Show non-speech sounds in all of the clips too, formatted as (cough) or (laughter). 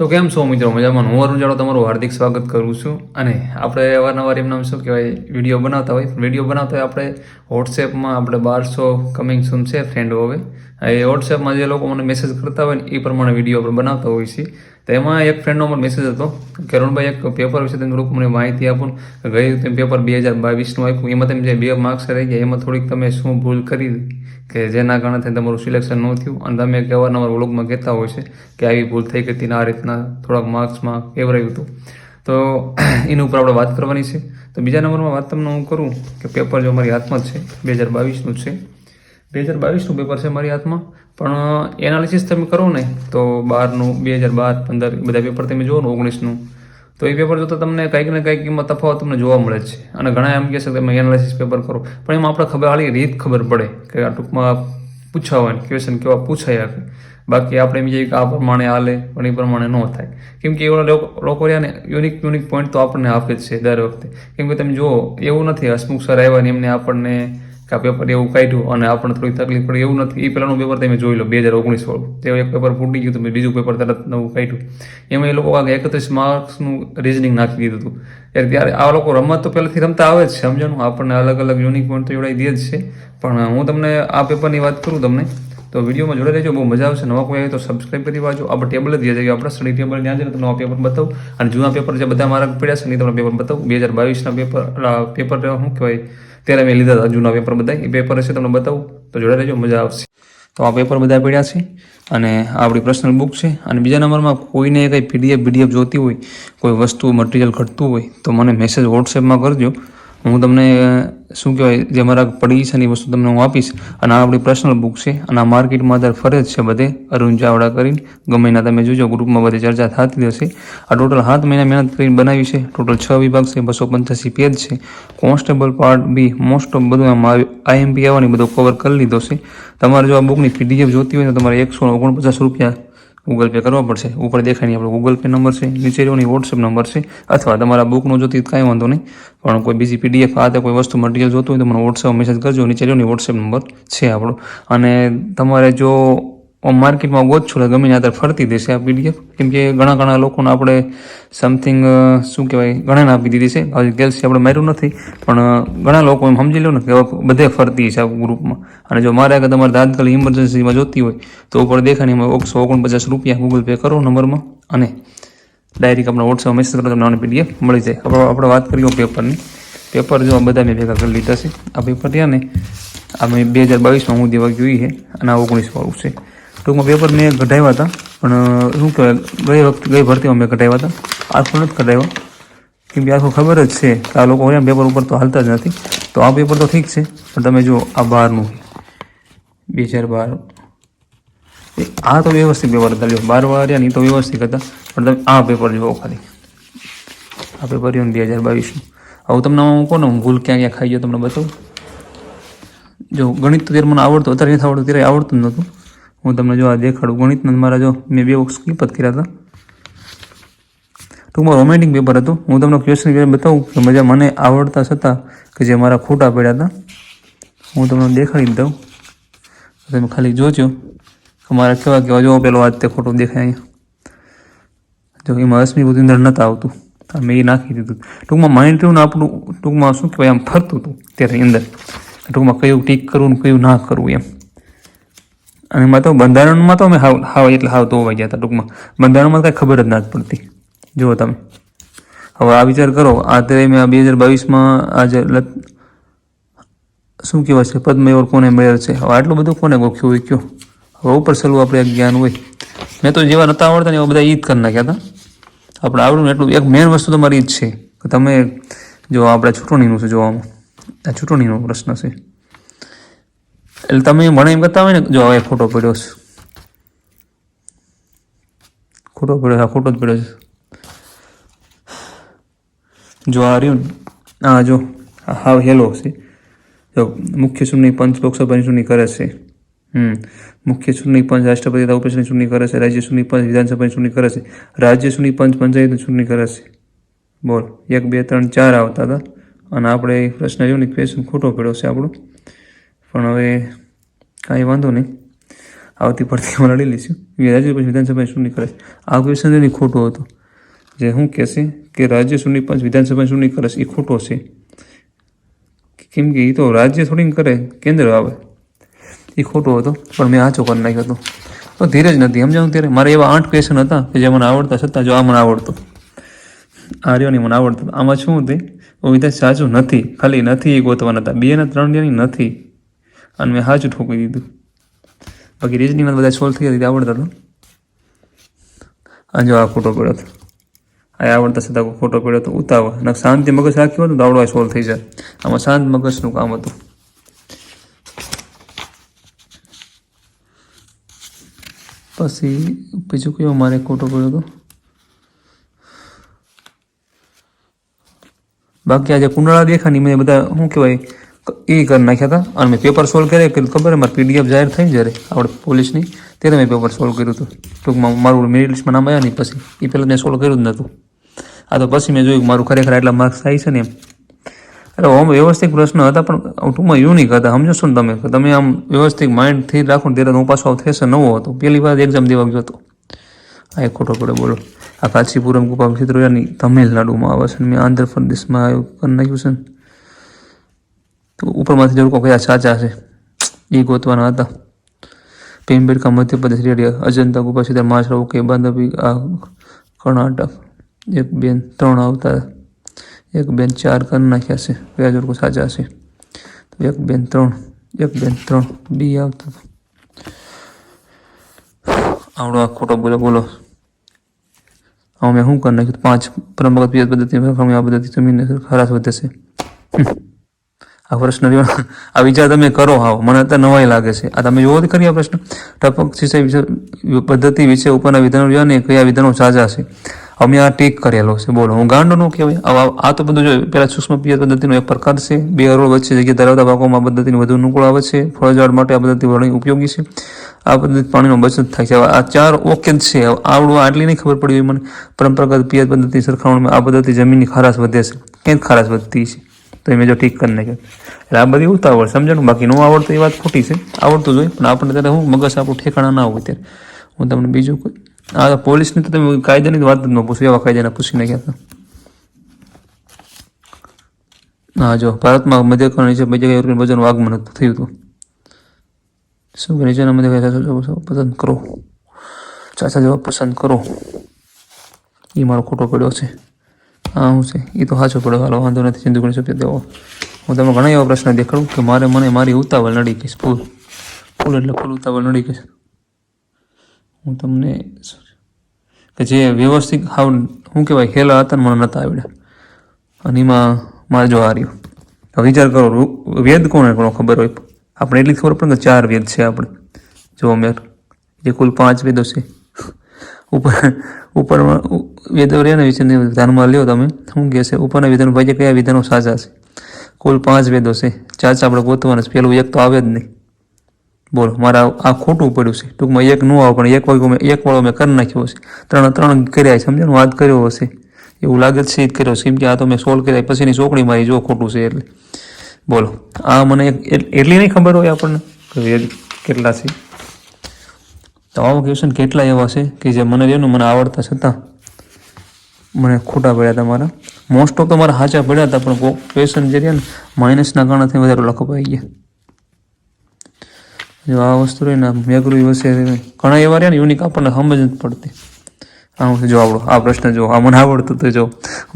તો કેમ છો મિત્રો? મજામાં? હું અરુણ જાડો તમારું હાર્દિક સ્વાગત કરું છું. અને આપણે અવારનવાર એમના શું કહેવાય? વીડિયો બનાવતા હોય. વીડિયો બનાવતા હોય આપણે વોટ્સએપમાં આપણે બારસો કમિંગ સૂન છે ફ્રેન્ડો હવે. એ વોટ્સએપમાં જે લોકો મને મેસેજ કરતા હોય ને, એ પ્રમાણે વીડિયો આપણે બનાવતા હોઈએ છીએ. તો એમાં એક ફ્રેન્ડનો મને મેસેજ હતો કે અરુણભાઈ, એક પેપર વિશે તમે થોડુંક મને માહિતી આપો ને. ગયું તેમ પેપર બે હજાર બાવીસનું આપ્યું. એમાં તમે જે બે માર્ક્સ રહી ગયા, એમાં થોડીક તમે શું ભૂલ કરી કે જેના કારણે થઈને તમારું સિલેક્શન ન થયું? અને તમે એક અવારનવાર વ્લોગમાં કહેતા હોય છે કે આવી ભૂલ થઈ ગઈ હતી આ રીતના થોડાક માર્ક્સમાં કેવરાયું હતું. તો (clears throat) એની ઉપર આપણે વાત કરવાની છે. તો બીજા નંબરમાં વાત તમને હું કરું કે પેપર જો મારી હાથમાં જ છે, બે હજાર બાવીસનું છે. બે હજાર બાવીસનું પેપર છે મારી હાથમાં. પણ એનાલિસિસ તમે કરો ને, તો બારનું, બે હજાર બાર, પંદર બધા પેપર તમે જુઓ ને, ઓગણીસનું. તો એ પેપર જોતા તમને કંઈક ને કંઈક એમાં તફાવત તમને જોવા મળે છે. અને ઘણા એમ કહે છે કે તમે એનાલિસિસ પેપર કરો. પણ એમાં આપણે ખબર હાલી રીત ખબર પડે કે આ ટૂંકમાં પૂછાય હોય ક્વેશ્ચન કેવા પૂછાય આપે બાકી આપણે એમ જઈએ કે આ પ્રમાણે હાલે, પણ એ પ્રમાણે ન થાય. કેમ કે એવા લોકો રહ્યા ને યુનિક યુનિક પોઈન્ટ તો આપણને આપે જ છે દર વખતે. કેમ કે તમે જુઓ, એવું નથી હસમુખ સર આવ્યા ને એમને આપણને કે આ પેપર એવું કાઢ્યું અને આપણને થોડી તકલીફ પડી, એવું નથી. એ પહેલાંનું પેપર તમે જોઈ લો, બે હજાર ઓગણીસ વાળું તે એક પેપર ફૂટી ગયું તમે બીજું પેપર તરત નવું કાઢ્યું. એમાં એ લોકો કાંઈક એકત્રીસ માર્ક્સનું રિઝનિંગ નાખી દીધું હતું. એટલે ત્યારે આ લોકો રમત તો પહેલાંથી રમતા આવે જ સમજણું. આપણને અલગ અલગ યુનિક પોઈન્ટ તો જોડાઈ દે જ છે. પણ હું તમને આ પેપરની વાત કરું તમને, તો વિડીયોમાં જોડે રહેજો, બહુ મજા આવશે. નવા કોઈ આવે તો સબસ્ક્રાઈબ કરી વાંચો આપણે ટેબલ જ જઈએ આપણે સ્ટડી ટેબલ ત્યાં જઈને તમને આ પેપર બતાવું. અને જૂના પેપર જે બધા મારા પડ્યા છે ને તમને પેપર બતાવું. બે હજાર બાવીસના પેપર પેપર શું કહેવાય? ત્યારે મેં લીધા હતા જૂના પેપર બધા. એ પેપર હશે, તમને બતાવું. તો જોડે રહેજો, મજા આવશે. તો આ પેપર બધા પડ્યા છે અને આપણી પર્સનલ બુક છે. અને બીજા નંબરમાં કોઈને કંઈ પીડીએફ બીડીએફ જોતી હોય, કોઈ વસ્તુ મટીરિયલ ઘટતું હોય, તો મને મેસેજ વોટ્સએપમાં કરજો. હું તમને શું કહેવાય, જે મારા પડી છે ને એ વસ્તુ તમને હું આપીશ. અને આ આપણી પર્સનલ બુક છે. અને આ માર્કેટમાં અત્યારે ફરે છે બધે. અરુણ ચાવડા કરીને. ગમે એના તમે જોજો ગ્રુપમાં બધી ચર્ચા થતી હશે. આ ટોટલ સાત મહિના મહેનત કરીને બનાવી છે. ટોટલ છ વિભાગ છે, બસો પંચ્યાસી પેજ છે. Constable part B most of બધું આમાં આઈએમપી આવવાની બધું કવર કરી લીધો છે. તમારે જો આ બુકની પીડીએફ જોતી હોય તો તમારે એકસો ઓગણપચાસ રૂપિયા ગૂગલ પે કરવા પડશે. ઉપર દેખાય નહીં આપણો ગૂગલ પે નંબર છે, નીચે રહ્યોની વોટ્સએપ નંબર છે, અથવા તમારા બુકનું જોતી કાંઈ વાંધો નહીં, પણ કોઈ બીજી પીડીએફ આ કોઈ વસ્તુ મટીરિયલ જોતું હોય તો મને વોટ્સએપ મેસેજ કરજો, નીચે રહ્યોની વોટ્સએપ નંબર છે આપણો. અને તમારે જો માર્કેટમાં એટલે ગમે ત્યાં ફરતી દેશે આ પીડીએફ. કેમ કે ઘણા ઘણા લોકોને આપણે સમથિંગ શું કહેવાય ઘણાને આપી દીધી છે. હજી ગેલ્સી આપણે માર્યું નથી, પણ ઘણા લોકો એમ સમજી લો ને કે બધે ફરતી છે આ ગ્રુપમાં અને જો મારે આગળ તમારે તાત્કાલિક ઇમરજન્સીમાં જોતી હોય, તો ઉપર દેખાની એમાં એકસો ઓગણપચાસ રૂપિયા ગૂગલ પે કરો નંબરમાં. અને ડાયરેક્ટ આપણે વોટ્સએપ મેસેજ કરો તમને પીડીએફ મળી જાય. આપણે આપણે વાત કરીએ પેપરની પેપર જો બધા મેં ભેગા કરી લીધા છે. આ પેપર રહ્યા ને, આ મેં બે હજાર બાવીસમાં હું દેવા જોઈએ અને આ ઓગણીસ વાળું છે. ટૂંકમાં પેપર મેં કઢાવ્યા હતા. પણ શું કહેવાય, ગઈ વખત, ગઈ ભરતીમાં મેં કઢાવ્યા હતા. આખું નથી કઢાવ્યા. કેમ કે આખું ખબર જ છે કે આ લોકો હોય પેપર ઉપર તો હાલતા જ નથી. તો આ પેપર તો ઠીક છે, પણ તમે જો આ બહારનું બે હજાર બાર. આ તો વ્યવસ્થિત પેપર હતા, લ્યો. બાર વાર નહીં તો વ્યવસ્થિત હતા. પણ તમે આ પેપર જુઓ ખાલી. આ પેપર રહ્યું બે હજાર બાવીસનું. હવે તમને હું કોને હું ભૂલ ક્યાં ક્યાં ખાઈ ગયો તમને બતાવું. જો, ગણિત તો ત્યારે મને આવડતું, અત્યારે નથી આવડતું, ત્યારે આવડતું જ નહોતું. હું તમને જો આ દેખાડું. ગણિતના મારા જો મેં બે સ્કીપ જ કર્યા હતા. ટૂંકમાં રોમેન્ટિક પેપર હતું. હું તમને ક્વેશ્ચન બતાવું કે મજા મને આવડતા છતાં કે જે મારા ખોટા પડ્યા હતા. હું તમને દેખાડી દઉં. તમે ખાલી જોજો. કે મારા કેવા કેવા જો પેલો આજ તે ખોટું દેખાય અહીંયા. જો એમાં અશ્મિ બુદ્ધિ અંદર નહોતા આવતું મેં એ નાખી દીધું. ટૂંકમાં માઇન્ડ ને આપણું, ટૂંકમાં શું કહેવાય, આમ ફરતું હતું ત્યારે અંદર. ટૂંકમાં કયું ટીક કરવું કયું ના કરવું એમ. અને એમાં તો બંધારણમાં તો અમે હાવ હાવ એટલે હાવ તો ગયા હતા ટૂંકમાં. બંધારણમાં કાંઈ ખબર જ ના પડતી. જુઓ તમે. હવે આ વિચાર કરો, આ તે મેં બે હજાર બાવીસમાં આજે શું કહેવાય છે, પદ્મ એવોર્ડ કોને મળેલ છે? હવે આટલું બધું કોને ગોખ્યું હોય કયો? હવે ઉપર સલું આપણે જ્ઞાન હોય. મેં તો જેવા નતા આવડતા ને એવા બધા ઈદ કરી નાખ્યા હતા. આપણે આવડું ને એટલું, એક મેઇન વસ્તુ તમારી ઈ જ છે. કે તમે જો આપણે ચૂંટણીનું છે, જોવામાં. આ ચૂંટણીનો પ્રશ્ન છે. એટલે તમે મને એમ કરતા હોય ને, જો હવે ખોટો પડ્યો છે. ખોટો પડ્યો હા ખોટો જ પડ્યો છે. જો આ રહ્યું આ જો હા હેલો છે. જો, મુખ્ય ચૂંટણી પંચ લોકસભાની ચૂંટણી કરે છે. મુખ્ય ચૂંટણી પંચ રાષ્ટ્રપતિ તથા ઉપરાષ્ટ્રપતિની ચૂંટણી કરે છે, રાજ્ય ચૂંટણી પંચ વિધાનસભાની ચૂંટણી કરે છે, રાજ્ય ચૂંટણી પંચ પંચાયતની ચૂંટણી કરે છે. બોલ, એક, બે, ત્રણ, ચાર આવતા હતા. અને આપણે એ પ્રશ્ન જો ને ક્વેશ્ચન ખોટો પડ્યો છે આપણો. પણ હવે કાંઈ વાંધો નહીં. આવતી પડતીમાં લડી લઈશું. રાજ્ય પંચ વિધાનસભા ચૂંટણી કરે આ ક્વેશ્ચન એની ખોટો હતો. જે હું કહેશે કે રાજ્ય ચૂંટણી પંચ વિધાનસભા ચૂંટણી કરે એ ખોટો છે. કેમ કે એ તો રાજ્ય થોડી કરે, કેન્દ્ર આવે. એ ખોટો હતો, પણ મેં આચો કરી નાખ્યો હતો. તો જ નથી સમજાવું ત્યારે મારે એવા આઠ ક્વેશ્ચન હતા કે જે મને આવડતા છતાં જો આ મને આવડતો. આ રહ્યો મને આવડતું. આમાં શું હતું? વિધાન સાચું નથી, ખાલી નથી એ ગોતવાના હતા. બે ને ત્રણ જેની નથી. અને મેં સાચું ઠોકી દીધું. બાકી રીઝનિંગમાં બધા સોલ્વ થઈ હતી, આવડતા હતો અને જો આ ખોટો પડ્યો હતો. આ આવડતા છતાં ખોટો પડ્યો તો ઉતાવળ. અને શાંતિ મગજ રાખ્યો હતું તો આવડવા સોલ્વ થઈ જાય. આમાં શાંત મગજનું કામ હતું. પછી બીજું કયો મારે ખોટો પડ્યો હતો? બાકી આજે કુંડળા દેખાની મેં બધા શું કહેવાય? એ કરી નાખ્યા હતા. અને મેં પેપર સોલ્વ કર્યા કે ખબર મારે પીડીએફ જાહેર થઈ જ્યારે આપણે પોલીસની, ત્યારે મેં પેપર સોલ્વ કર્યું હતું. ટૂંકમાં મારું મેરિટ લિસ્ટમાં નામ આવ્યા નહીં પછી. એ પહેલાં મેં સોલ્વ કર્યું જ નહોતું. આ તો પછી મેં જોયું કે મારું ખરેખર એટલા માર્ક્સ થાય છે ને એમ. અરે આમ વ્યવસ્થિત પ્રશ્ન હતા, પણ ટૂંકમાં યુનિક હતા. સમજો ને તમે? તમે આમ વ્યવસ્થિત માઇન્ડથી રાખો ને ત્યારે હું પાછો થશે નવો હતો. પહેલી વાર એક્ઝામ દેવા ગયો હતો. આ એક ખોટો પડે બોલો. આ કાશીપુરમ ગુપા ક્ષેત્રોની તમિલનાડુમાં આવે છે મેં આંધ્રપ્રદેશમાં આવ્યું કરી નાખ્યું છે ને. તો ઉપરમાંથી જરૂર કયા સાચા છે એ ગોતવાના હતા. પેમ્બેડકા મધ્યપ્રદેશ રેડિયા અજંતા ગુપા સીધા માછરાઓ કે બાંધવી, આ કર્ણાટક. એક બેન, ત્રણ આવતા. એક બેન ચાર કરી નાખ્યા છે કયા જોડકો સાચા છે તો એક બેન, ત્રણ. એક બેન, ત્રણ. બી આવતા. આવડો આ ખોટો બોલો બોલો. આમાં મેં શું કરી નાખ્યું? પાંચ, પરંપરાગત પદ્ધતિ, આ પદ્ધતિ જમીનને ખરાશ વધે છે. આ પ્રશ્ન આ વિચાર તમે કરો હાવ. મને અત્યારે નવાઈ લાગે છે. આ તમે જોવો ખરી આ પ્રશ્ન. ટપક સિંચાઈ વિશે પદ્ધતિ વિશે ઉપરના વિધાનો જોયા કયા વિધાનો સાજા છે. અમે આ ટીક કરેલો છે. બોલો, હું ગાંડો નો કહેવાય. આ- તો બધું જો પેલા સૂક્ષ્મ પિયત પદ્ધતિનો એક પ્રકાર છે. બે અરોળ વચ્ચે જગ્યા ધરાવતા પાકોમાં પદ્ધતિની વધુ અનુકૂળ આવે છે. ફળઝાડ માટે આ પદ્ધતિ વળણી ઉપયોગી છે. આ પદ્ધતિ પાણીનો બચત થાય છે. આ ચાર ઓકે જ છે આવડું આટલી નહીં ખબર પડી હોય મને. પરંપરાગત પિયત પદ્ધતિ સરખામણીમાં આ પદ્ધતિ જમીનની ખારાશ વધે છે. ક્યાંક ખારાશ વધતી છે? તો એ મેં જો ઠીક કરી નાખ્યો. એટલે આ બધી ઉતાવળ સમજણ? બાકી ન આવડતું એ વાત ખોટી છે. આવડતું જ હોય, પણ આપણને ત્યારે હું મગજ આપણું ઠેકાણા ના હોય ત્યારે. હું તમને બીજું કોઈ આ પોલીસની તો તમે કાયદાની વાત જ ન પૂછો, એવા કાયદાના પૂછી નાખ્યા હતા. હા, જો, ભારતમાં મધ્યકરણ નીચે બીજા કઈ વજનનું આગમન થયું હતું. શું કે નીચેના મધ્ય જવાબ પસંદ કરો. ચાચા જવાબ પસંદ કરો. એ મારો ખોટો પડ્યો છે. હા, હું છે. એ તો સાચો પડે હાલો, વાંધો નથી ચિંતુ ગણી શકીએ તેવો હું તમને ઘણા એવા પ્રશ્ન દેખાડું કે મારે મને મારી ઉતાવળ નડી કહીશ ફૂલ. ફૂલ એટલે ફૂલ ઉતાવળ નડી કહીશ હું તમને કે જે વ્યવસ્થિત હાવ, શું કહેવાય હેલા હતા ને મને નહોતા આવડ્યા. અને એમાં મારે જો હાર્યું. હવે વિચાર કરો વેદ કોને કોનો ખબર હોય? આપણે એટલી ખબર પડે કે ચાર વેદ છે આપણે જો મેર જે કુલ પાંચ વેદો છે. ઉપર ઉપરમાં વેદો રહ્યા ને વિશે ધ્યાનમાં લ્યો તમે. શું કહે છે? ઉપરના વિધાનો ભાઈ કયા વિધાનો સાચા છે? કુલ પાંચ વેદો છે. ચાચા આપણે ગોતવાના છે. પેલું એક તો આવે જ નહીં. બોલો, મારે આ ખોટું પડ્યું છે. ટૂંકમાં એક ન આવે, પણ એક વાગ્યો મેં એક વાળો મેં કરી નાખ્યો હશે. ત્રણ ત્રણ કર્યા છે સમજાણું વાત કર્યો હશે. એવું લાગે છે જ કર્યો છે. કેમ કે આ તો મેં સોલ્વ કર્યા, પછીની ચોકડી મારી જો ખોટું છે એટલે. બોલો, આ મને એટલી નહીં ખબર હોય આપણને? કેટલા છે? તો આવા ક્વેશ્ચન કેટલા એવા છે કે જે મને રહ્યું મને આવડતા છતાં મને ખોટા પડ્યા હતા મારા મોસ્ટ ઓફ તો મારા સાચા પડ્યા હતા, પણ ક્વેશ્ચન જે રહ્યા ને માઇનસના કારણથી વધારે લખવાઈ ગયા. જો આ વસ્તુ રહી ને મેઘરું વસે ઘણા એવા રહ્યા ને યુનિક આપણને સમજ નથી પડતી. આ હું જો આવડો આ પ્રશ્ન જો આ મને આવડતું તો જો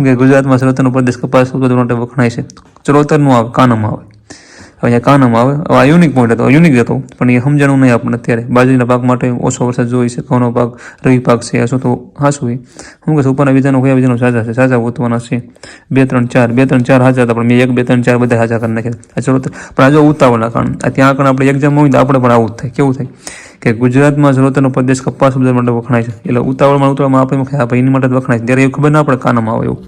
કે ગુજરાતમાં સર્વતરનો પ્રદેશ કપાસ ઉત્પાદન માટે વખણાય છે. ચરોતરનું આવે, કાનમ આવે. અહીંયા કાનામાં આવે. હવે આ યુનિક પોઈન્ટ હતો. યુનિક હતો. પણ એ સમજાણું નહીં આપણને અત્યારે. બાજરીના પાક માટે ઓછો વરસાદ જોઈ છે. ઘઉંનો પાક, રવિ પાક છે. શું તો હાસું હોય શું કે ઉપરના બીજાનો કયા બીજાનો સાજા છે. સાજા ગોતવાના છે. બે, ત્રણ, ચાર. બે, ત્રણ, ચાર હાજર હતા, પણ મેં એક, બે, ત્રણ, ચાર બધા હાજર કરી નાખ્યા. આ ચલો પણ આજે ઉતાવળના કારણ. ત્યાં આગળ આપણે એક્ઝામ હોય તો આપણે પણ આવું થાય. કેવું થાય? કે ગુજરાતમાં સર્વતરનો પ્રદેશ કપાસ ઉદ્યોગ માટે વખણાય છે. એટલે ઉતાવળમાં ઉતાવળમાં આપણે આ માટે વખણાય છે. ત્યારે એવું ખબર ના પડે કાનમાં આવે એવું.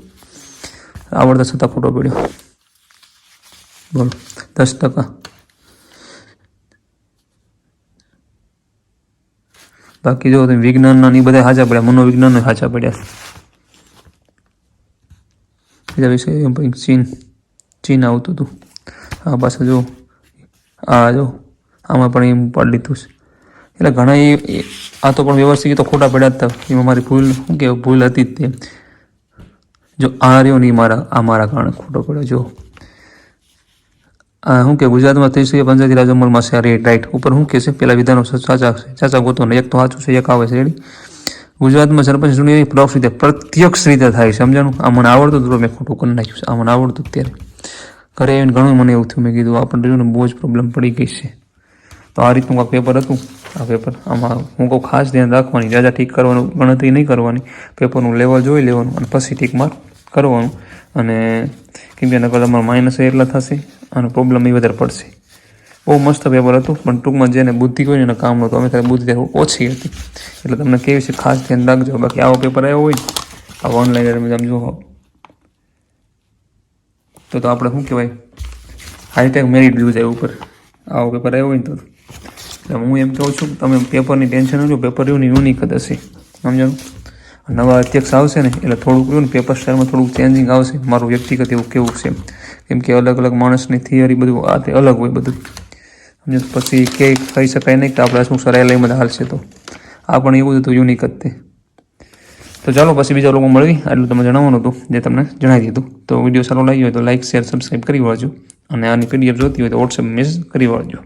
આવડતા છતાં ખોટો પડ્યો. બોલો દસ ટકા બાકી જો વિજ્ઞાનના એ બધા સાચા પડ્યા, મનોવિજ્ઞાનના સાચા પડ્યા. બીજા વિષય ચીન ચીન આવતું હતું. આ પાછું જો, આ જો, આમાં પણ એમ પાડી લીધું છે. એટલે ઘણા એ આ તો પણ વ્યવસ્થિત તો ખોટા પડ્યા હતા એમાં મારી ભૂલ, શું કે ભૂલ હતી જ તે. જો આ રહ્યો ને ઈ મારા, આ મારા કારણે ખોટો પડ્યો, જો. શું કે ગુજરાતમાં ત્રીસ પંચાયતી રાજ અમલમાં છે રેટ રાઈટ ઉપર શું કે છે, પેલા વિધાનો છે સાચા ગોતો એક તો સાચું છે, એક આવે છે રેડી ગુજરાતમાં સરપંચ ચૂંટણી પરોક્ષ રીતે પ્રત્યક્ષ રીતે થાય છે, સમજાણું? આ મને આવડતું હતું મેં ખોટું કરી નાખ્યું છે. આ મને આવડતું ત્યારે. ઘરે આવીને ઘણું મને એવું થયું, મેં કીધું આપણને જોયું ને, બહુ જ પ્રોબ્લેમ પડી ગઈ છે. તો આ રીતનું આ પેપર હતું? આ પેપર આમાં હું કહું, ખાસ ધ્યાન રાખવાની જાજા ઠીક કરવાનું, ગણતરી નહીં કરવાની પેપરનું લેવલ જોઈ લેવાનું અને પછી ઠીક માર્ક કરવાનું. અને કેમ કે નકર તમારા માઇનસ એટલા થશે. અને પ્રોબ્લેમ એ વધારે પડશે. બહુ મસ્ત પેપર હતું, પણ ટૂંકમાં જેને બુદ્ધિ હોય એને કામ નહોતું અમે ત્યારે બુદ્ધિ ત્યારે ઓછી હતી. એટલે તમને કેવી છે ખાસ ધ્યાન રાખજો. બાકી આવો પેપર આવ્યો હોય આવો ઓનલાઈન તમે આમ જો તો તો આપણે શું કહેવાય? હાઈટેક મેરિટ વ્યૂઝ આવ્યું ઉપર. આવો પેપર આવ્યો હોય ને તો. એટલે હું એમ કહું છું તમે પેપરની ટેન્શન લો પેપર એવું યુનિક જ હશે. સમજાણું? નવા અધ્યક્ષ આવશે ને, એટલે થોડુંક ને પેપર સ્ટાઇલમાં થોડુંક ચેન્જિંગ આવશે. મારું વ્યક્તિગત એવું કેવું છે. કેમ કે અલગ અલગ માણસની થિયરી બધું આ તે અલગ હોય બધું. સમજો પછી કે કહી શકાય નહીં કે આપણે શું સરાયેલામાં બધા હાલશે તો. આ પણ એવું જ હતું યુનિક જ તે. તો ચાલો પછી બીજા લોકો મળવી. આટલું તમે જણાવવાનું હતું, જે તમને જણાવી દીધું. તો વીડિયો સારો લાગ્યો હોય તો લાઇક શેર સબસ્ક્રાઈબ કરી વાળજો. અને આની પીડીએફ જોતી હોય તો વોટ્સએપ મેસેજ કરી વાળજો.